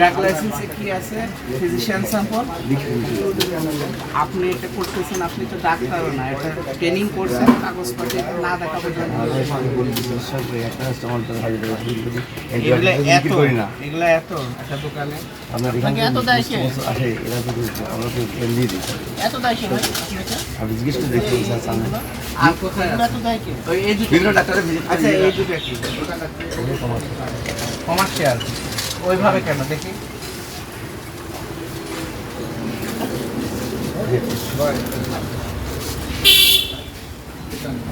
Drug লাইসেন্সে কি আছে? Physician sample আপনি এটা করতেছেন আপনি তো ডাক্তারও না এটা ট্রেনিং করছেন কাগজপত্র না দেখা পর্যন্ত এগুলো এত একটা দোকানে। জিজ্ঞেস করে দেখতে আর কোথায় আচ্ছা এই দুটো কি? কমার্শিয়াল। ওইভাবে কেন? দেখি।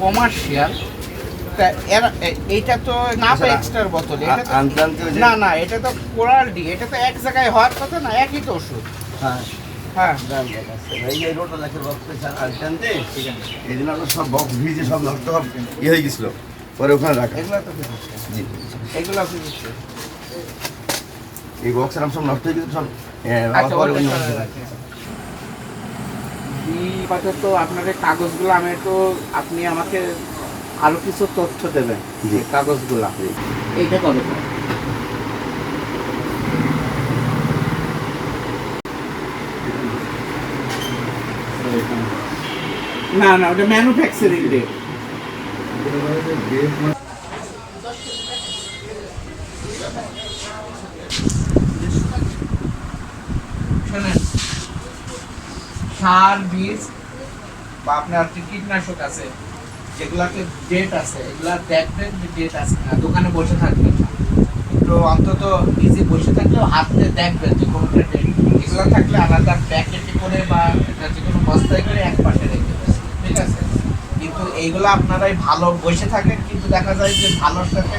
কমার্শিয়াল। তো না আচ্ছা, এক্সট্রার বোতল এটা তো আনতে ওই যে- না না এটা তো কোরাল ডি এটা তো এক জায়গায় হওয়ার কথা না একই তো ওষুধ। হ্যাঁ। হ্যাঁ। বক্স সব ভিজে সব নষ্ট ইয়ে হয়ে গেছিল। পরে ওখানে রাখা। এগুলো তো জি। এগুলো এই বক্সের সব নষ্ট হয়ে সব আচ্ছা সরাই বক্সে রাখি। আপাতত আপনাদের কাগজগুলো আমি তো আপনি আমাকে আরও কিছু তথ্য দেবেন। যে কাগজগুলা। এইটা কবে? না না ওটা ম্যানুফ্যাকচারিং ডেট সার, বীজ বা আপনার কীটনাশক আছে ডেট আছে, এগুলা দেখবেন যে ডেট আছে না দোকানে বসে থাকবেন তো অন্তত নিজে বসে থাকলেও হাতে দেখবেন যে কোনটা ডেট এগুলো থাকলে আলাদা প্যাকেটে করে বা যে কোনো বস্তায় করে এক পাশে রেখে ঠিক আছে? কিন্তু এইগুলো আপনারাই ভালো বসে থাকেন, কিন্তু দেখা যায় যে ভালোর সাথে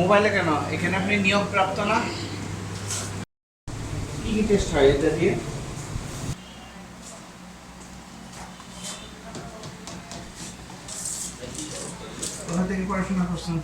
মোবাইলে কেন? এখানে আপনি নিয়োগ প্রাপ্ত না? কি কি টেস্ট হয় এটা দিয়ে? কোথা থেকে পড়াশোনা করছেন?